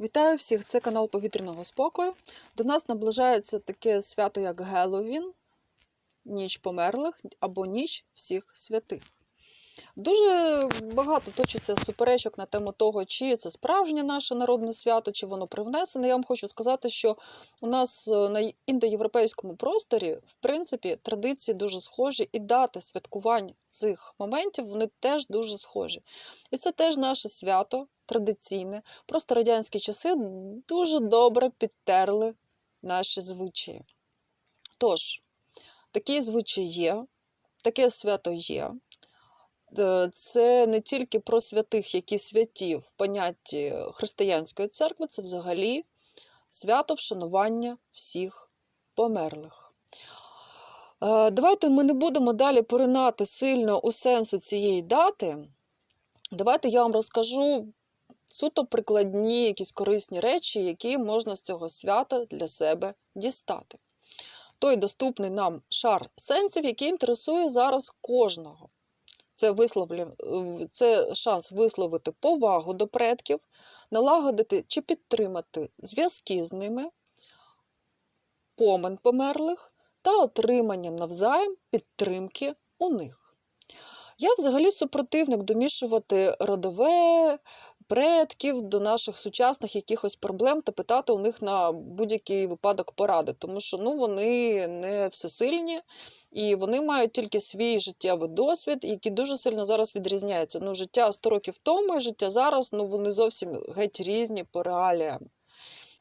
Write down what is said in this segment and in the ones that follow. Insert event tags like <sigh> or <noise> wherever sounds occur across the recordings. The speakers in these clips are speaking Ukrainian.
Вітаю всіх! Це канал Повітряного спокою. До нас наближається таке свято, як Геловін, Ніч померлих або Ніч всіх святих. Дуже багато точиться суперечок на тему того, чи це справжнє наше народне свято, чи воно привнесене. Я вам хочу сказати, що у нас е, на індоєвропейському просторі, в принципі, традиції дуже схожі, і дати святкувань цих моментів вони теж дуже схожі. І це теж наше свято традиційне. Просто радянські часи дуже добре підтерли наші звичаї. Тож, такі звичаї є, таке свято є. Е, Це не тільки про святих, які святі в понятті християнської церкви, це взагалі свято вшанування всіх померлих. Е, Давайте ми не будемо далі поринати сильно у сенси цієї дати. Давайте я вам розкажу суто прикладні, якісь корисні речі, які можна з цього свята для себе дістати. Той доступний нам шар сенсів, який інтересує зараз кожного. Це, висловлю, це шанс висловити повагу до предків, налагодити чи підтримати зв'язки з ними, помин померлих та отримання навзаєм підтримки у них. Я взагалі супротивник домішувати родове, предків до наших сучасних якихось проблем та питати у них на будь-який випадок поради, тому що ну, вони не всесильні і вони мають тільки свій життєвий досвід, який дуже сильно зараз відрізняється. Ну, життя 100 років тому і життя зараз, ну вони зовсім геть різні по реаліям.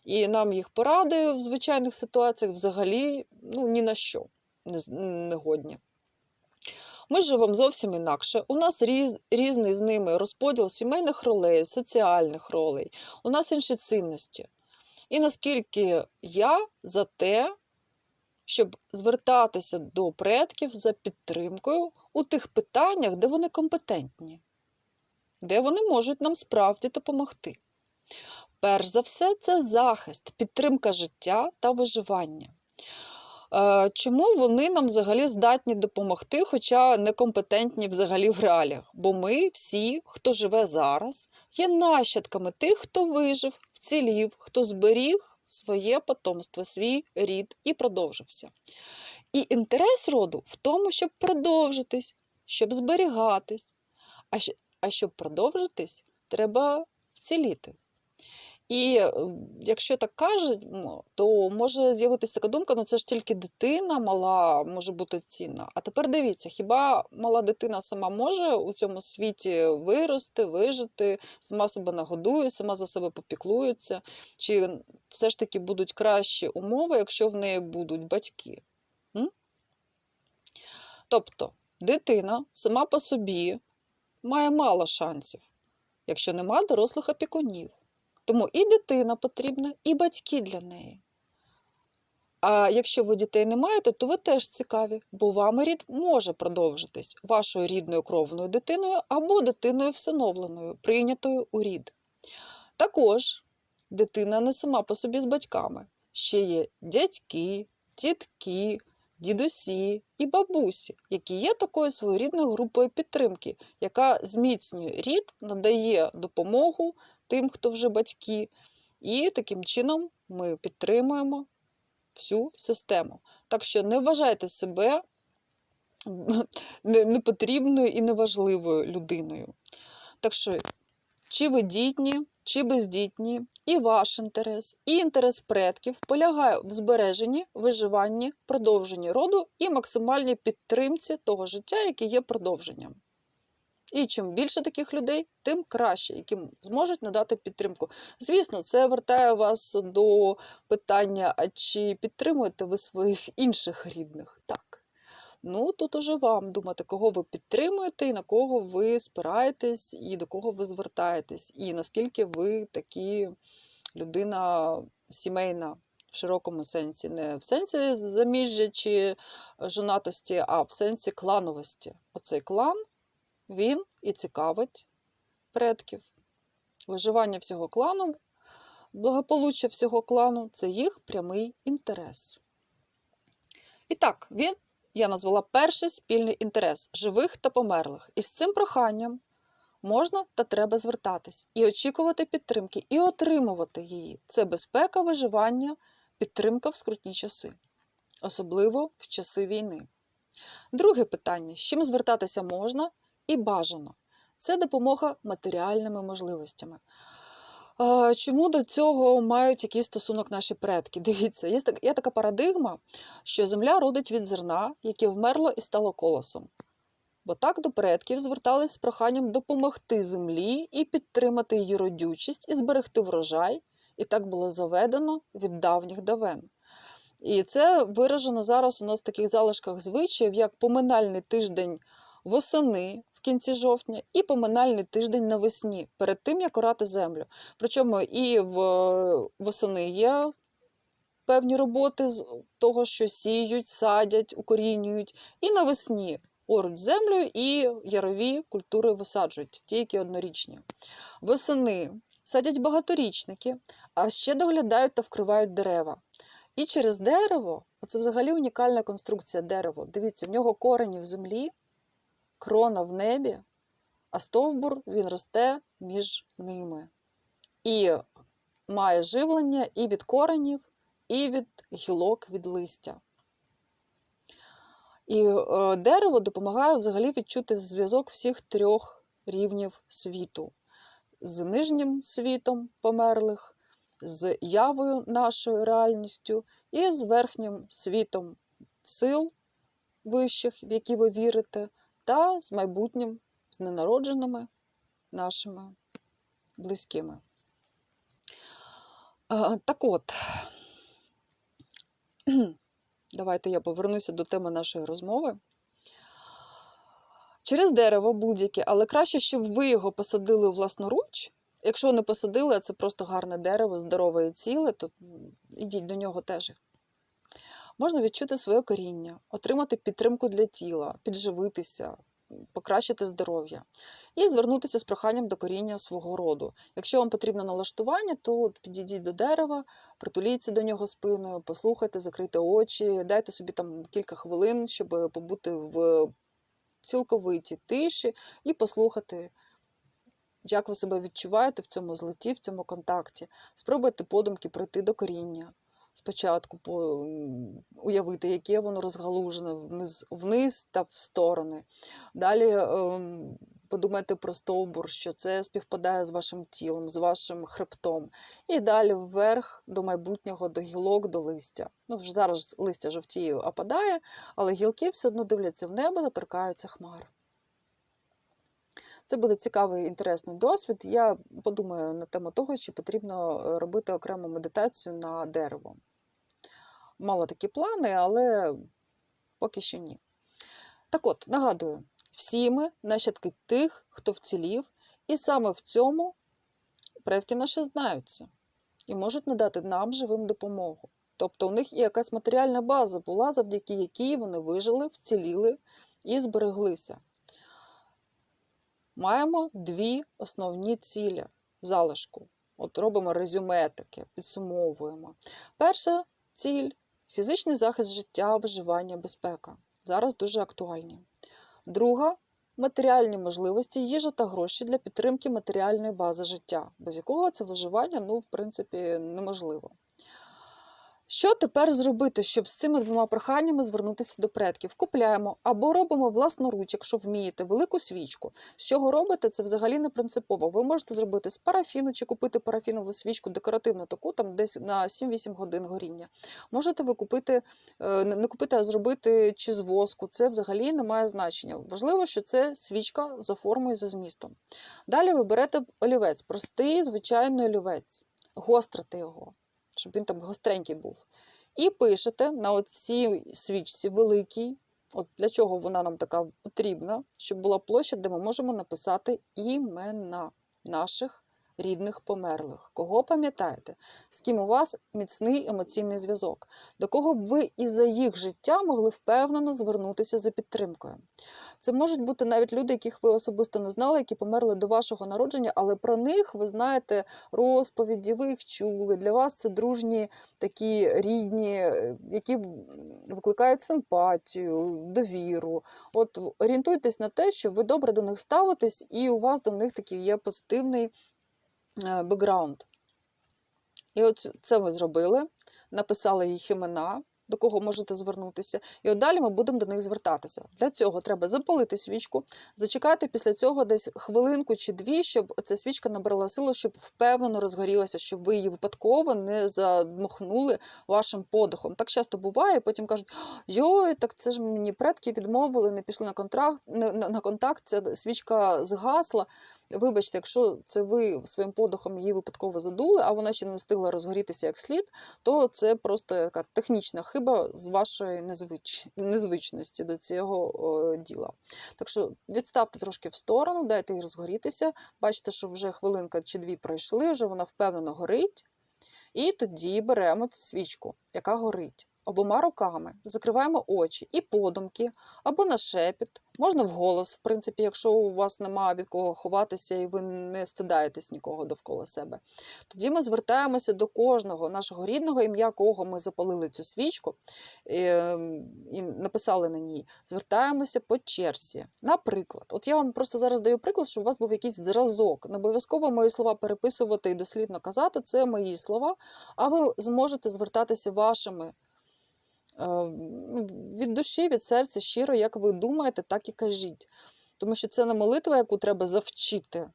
І нам їх поради в звичайних ситуаціях взагалі ну, ні на що не, годні. Ми живемо зовсім інакше. У нас різ, різний з ними розподіл сімейних ролей, соціальних ролей. У нас інші цінності. І наскільки я за те, щоб звертатися до предків за підтримкою у тих питаннях, де вони компетентні, де вони можуть нам справді допомогти. Перш за все, це захист, підтримка життя та виживання. Е, Чому вони нам взагалі здатні допомогти, хоча некомпетентні взагалі в реаліях? Бо ми всі, хто живе зараз, є нащадками тих, хто вижив, вцілів, хто зберіг своє потомство, свій рід і продовжився. І інтерес роду в тому, щоб продовжитись, щоб зберігатись. А щоб продовжитись, треба вціліти. І е, якщо так кажуть, то може з'явитися така думка, ну це ж тільки дитина мала може бути цінна. А тепер дивіться, хіба мала дитина сама може у цьому світі вирости, вижити, сама себе нагодує, сама за себе попіклується? Чи все ж таки будуть кращі умови, якщо в неї будуть батьки? М? Тобто дитина сама по собі має мало шансів, якщо нема дорослих опікунів. Тому і дитина потрібна, і батьки для неї. А якщо ви дітей не маєте, то ви теж цікаві, бо вами рід може продовжитись вашою рідною кровною дитиною або дитиною всиновленою, прийнятою у рід. Також дитина не сама по собі з батьками. Ще є дядьки, тітки, дідусі і бабусі, які є такою своєрідною групою підтримки, яка зміцнює рід, надає допомогу тим, хто вже батьки, і таким чином ми підтримуємо всю систему. Так що не вважайте себе непотрібною і неважливою людиною. Так що, чи ви дітні, чи бездітні, і ваш інтерес, і інтерес предків полягає в збереженні, виживанні, продовженні роду і максимальній підтримці того життя, яке є продовженням. І чим більше таких людей, тим краще, які зможуть надати підтримку. Звісно, це вертає вас до питання: а чи підтримуєте ви своїх інших рідних? Так. Ну, тут уже вам думати, кого ви підтримуєте, і на кого ви спираєтесь, і до кого ви звертаєтесь, і наскільки ви такі людина сімейна в широкому сенсі, не в сенсі заміжжя чи жонатості, а в сенсі клановості. Оцей клан він і цікавить предків. Виживання всього клану, благополуччя всього клану це їх прямий інтерес. І так, він, я назвала перший спільний інтерес живих та померлих. І з цим проханням можна та треба звертатись і очікувати підтримки, і отримувати її. Це безпека, виживання, підтримка в скрутні часи, особливо в часи війни. Друге питання: з чим звертатися можна і бажано? Це допомога матеріальними можливостями. Чому до цього мають якийсь стосунок наші предки? <laughs> Дивіться, є, є така парадигма, що земля родить від зерна, яке вмерло і стало колосом. Бо так до предків звертались з проханням допомогти землі і підтримати її родючість і зберегти врожай, і так було заведено від давніх давен. І це виражено зараз у нас в таких залишках звичаїв, як поминальний тиждень восени кінці жовтня і поминальний тиждень навесні, перед тим, як орати землю. Причому і в восени є певні роботи з того, що сіють, садять, укорінюють, і навесні оруть землю і ярові культури висаджують, ті, які однорічні. Восени садять багаторічники, а ще доглядають та вкривають дерева. І через дерево, оце взагалі унікальна конструкція дерева. Дивіться, в нього корені в землі, крона в небі, а стовбур він росте між ними. І має живлення і від коренів, і від гілок, від листя. І е, дерево допомагає взагалі відчути зв'язок всіх трьох рівнів світу: з нижнім світом померлих, з явою нашою реальністю і з верхнім світом сил вищих, в які ви вірите, та з майбутнім, з ненародженими нашими близькими. Так от, <clears throat> давайте я повернуся до теми нашої розмови. Через дерево будь-яке, але краще, щоб ви його посадили власноруч. Якщо не посадили, а це просто гарне дерево, здорове і ціле, то м, ідіть до нього теж. Можна відчути своє коріння, отримати підтримку для тіла, підживитися, покращити здоров'я і звернутися з проханням до коріння свого роду. Якщо вам потрібно налаштування, то підійдіть до дерева, притуліться до нього спиною, послухайте, закрийте очі, дайте собі там кілька хвилин, щоб побути в цілковитій тиші і послухати, як ви себе відчуваєте в цьому злеті, в цьому контакті. Спробуйте подумки пройти до коріння. Спочатку по, уявити, яке воно розгалужене вниз, вниз та в сторони. Далі ем, подумайте про стовбур, що це співпадає з вашим тілом, з вашим хребтом. І далі вверх до майбутнього, до гілок, до листя. Ну, зараз листя жовтіє, опадає, але гілки все одно дивляться в небо та торкаються хмар. Це буде цікавий інтересний досвід. Я подумаю на тему того, чи потрібно е, робити окрему медитацію на дерево. Мала такі плани, але поки що ні. Так от, нагадую, всі ми нащадки тих, хто вцілів, і саме в цьому предки наші знаються і можуть надати нам живим допомогу. Тобто у них і якась матеріальна база була, завдяки якій вони вижили, вціліли і збереглися. Маємо дві основні цілі залишку. От робимо резюме таке, підсумовуємо. Перша ціль фізичний захист життя, виживання, безпека. Зараз дуже актуальні. Друга матеріальні можливості, їжа та гроші для підтримки матеріальної бази життя, без якого це виживання, ну, в принципі, неможливо. Що тепер зробити, щоб з цими двома проханнями звернутися до предків? Купляємо або робимо власноруч, якщо вмієте, велику свічку. З чого робите, це взагалі не принципово. Ви можете зробити з парафіну чи купити парафінову свічку декоративну таку, там десь на 7-8 годин горіння. Можете ви купити, е, не купити, а зробити чи з воску. Це взагалі не має значення. Важливо, що це свічка за формою, за змістом. Далі ви берете олівець, простий, звичайний олівець, гострите його щоб він там гостренький був. І пишете на оцій свічці великій, от для чого вона нам така потрібна, щоб була площа, де ми можемо написати імена наших рідних померлих. Кого пам'ятаєте? З ким у вас міцний емоційний зв'язок? До кого б ви і за їх життя могли впевнено звернутися за підтримкою? Це можуть бути навіть люди, яких ви особисто не знали, які померли до вашого народження, але про них ви знаєте розповіді, ви їх чули. Для вас це дружні такі рідні, е, які викликають симпатію, довіру. От орієнтуйтесь на те, що ви добре до них ставитесь, і у вас до них такий є позитивний бекграунд. І от це ви зробили, написали їх імена, до кого можете звернутися. І от далі ми будемо до них звертатися. Для цього треба запалити свічку, зачекати після цього десь хвилинку чи дві, щоб ця свічка набрала силу, щоб впевнено розгорілася, щоб ви її випадково не задмухнули вашим подихом. Так часто буває, потім кажуть: йой, так це ж мені предки відмовили, не пішли на контракт, на, контакт, ця свічка згасла. Вибачте, якщо це ви своїм подихом її випадково задули, а вона ще не встигла розгорітися як слід, то це просто така технічна хиба з вашої незвич... незвичності до цього діла. Так що відставте трошки в сторону, дайте їй розгорітися. Бачите, що вже хвилинка чи дві пройшли, вже вона впевнено горить. І тоді беремо цю свічку, яка горить. Обома руками закриваємо очі і подумки, або на шепіт, можна вголос, в принципі, якщо у вас немає від кого ховатися і ви не стидаєтесь нікого довкола себе. Тоді ми звертаємося до кожного нашого рідного ім'я, кого ми запалили цю свічку і, і написали на ній. Звертаємося по черзі. Наприклад, от я вам просто зараз даю приклад, щоб у вас був якийсь зразок. Не обов'язково мої слова переписувати і дослівно казати, це мої слова, а ви зможете звертатися вашими. Ну, від душі, від серця, щиро, як ви думаєте, так і кажіть. Тому що це не молитва, яку треба завчити.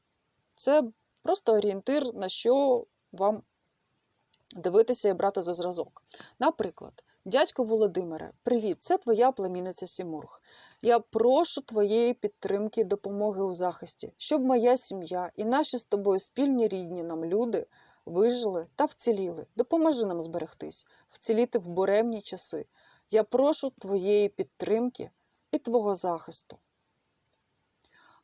Це просто орієнтир, на що вам дивитися і брати за зразок. Наприклад, дядько Володимире, привіт, це твоя племінниця Сімург. Я прошу твоєї підтримки і допомоги у захисті, щоб моя сім'я і наші з тобою спільні рідні нам люди вижили та вціліли. Допоможи нам зберегтись, вціліти в буремні часи. Я прошу твоєї підтримки і твого захисту.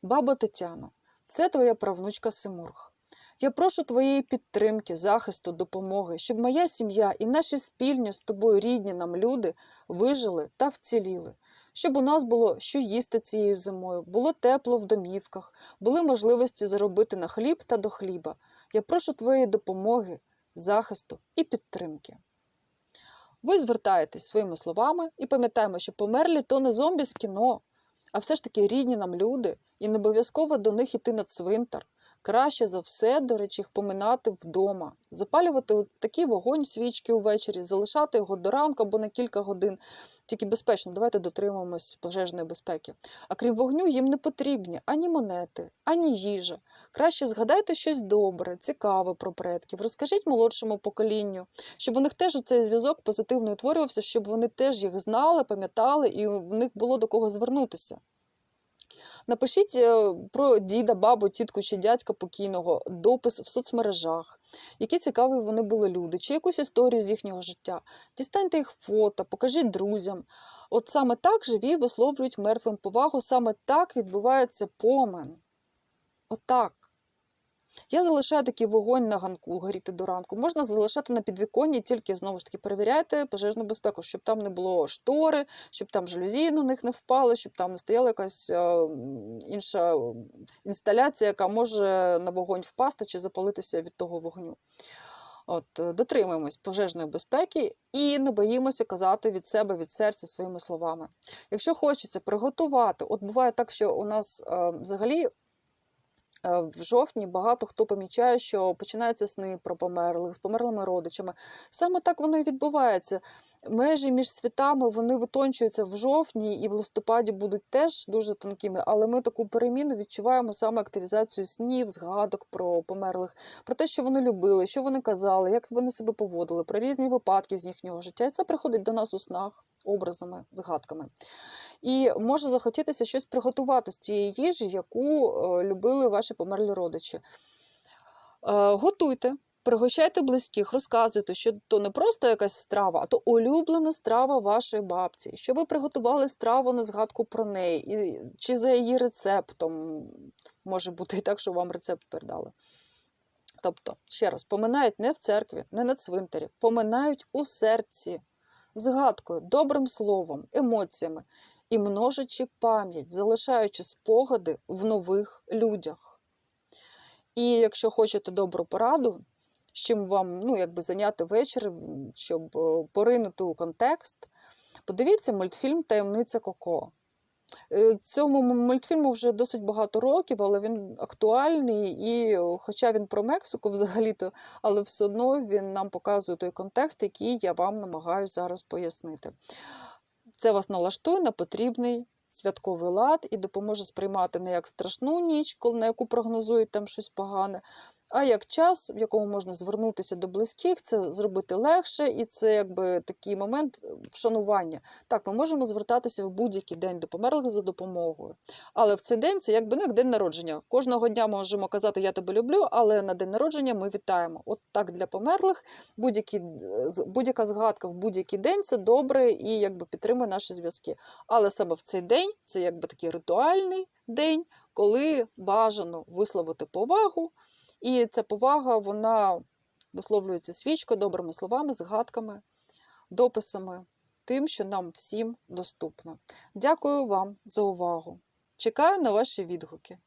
Бабо Тетяно, це твоя правнучка Симург. Я прошу твоєї підтримки, захисту, допомоги, щоб моя сім'я і наші спільні з тобою рідні нам люди вижили та вціліли, щоб у нас було що їсти цією зимою, було тепло в домівках, були можливості заробити на хліб та до хліба. Я прошу твоєї допомоги, захисту і підтримки. Ви звертаєтесь своїми словами і пам'ятаємо, що померлі то не зомбі з кіно, а все ж таки рідні нам люди, і не обов'язково до них іти на цвинтар. Краще за все, до речі, їх поминати вдома, запалювати такий вогонь свічки увечері, залишати його до ранку або на кілька годин. Тільки безпечно, давайте дотримуємось пожежної безпеки. А крім вогню, їм не потрібні ані монети, ані їжа. Краще згадайте щось добре, цікаве про предків. Розкажіть молодшому поколінню, щоб у них теж цей зв'язок позитивно утворювався, щоб вони теж їх знали, пам'ятали і в них було до кого звернутися. Напишіть е, про діда, бабу, тітку чи дядька покійного, допис в соцмережах, які цікаві вони були люди, чи якусь історію з їхнього життя. Дістаньте їх фото, покажіть друзям. От саме так живі висловлюють мертвим повагу, саме так відбувається помен. Отак. Я залишаю такий вогонь на ганку горіти до ранку. Можна залишати на підвіконні, тільки знову ж таки перевіряйте пожежну безпеку, щоб там не було штори, щоб там жалюзі на них не впали, щоб там не стояла якась е, інша інсталяція, яка може на вогонь впасти чи запалитися від того вогню. От, е, Дотримуємось пожежної безпеки і не боїмося казати від себе, від серця своїми словами. Якщо хочеться приготувати, от буває так, що у нас е, взагалі. Е, В жовтні багато хто помічає, що починаються сни про померлих з померлими родичами. Саме так воно і відбувається. Межі між світами вони витончуються в жовтні і в листопаді будуть теж дуже тонкими, але ми таку переміну відчуваємо саме активізацію снів, згадок про померлих, про те, що вони любили, що вони казали, як вони себе поводили, про різні випадки з їхнього життя. І це приходить до нас у снах. Образами, згадками. І може захотітися щось приготувати з цієї їжі, яку е, любили ваші померлі родичі. Е, готуйте, пригощайте близьких, розказуйте, що то не просто якась страва, а то улюблена страва вашої бабці, що ви приготували страву на згадку про неї, і, чи за її рецептом. Може бути і так, що вам рецепт передали. Тобто, ще раз, поминають не в церкві, не на цвинтарі, поминають у серці, згадкою, добрим словом, емоціями і множачи пам'ять, залишаючи спогади в нових людях. І якщо хочете добру пораду, з чим вам ну, якби зайняти вечір, щоб е, поринути у контекст, подивіться мультфільм Таємниця Коко. Е, Цьому мультфільму вже досить багато років, але він актуальний, і хоча він про Мексику <laughs> взагалі-то, але все одно він нам показує той контекст, який я вам намагаюся зараз пояснити. Це вас налаштує на потрібний святковий лад і допоможе сприймати не як страшну ніч, коли на яку прогнозують там щось погане, а як час, в якому можна звернутися до близьких, це зробити легше, і це якби такий момент е, вшанування. Так, ми можемо звертатися в будь-який день до померлих за допомогою. Але в цей день це якби ну, як день народження. Кожного дня можемо казати Я тебе люблю, але на день народження ми вітаємо. От так для померлих е, будь-яка згадка в будь-який день це добре і якби підтримує наші зв'язки. Але саме в цей день це якби такий ритуальний день, коли бажано висловити повагу. І ця повага вона висловлюється свічкою, добрими словами, згадками, дописами, тим, що нам всім доступно. Дякую вам за увагу. Чекаю на ваші відгуки.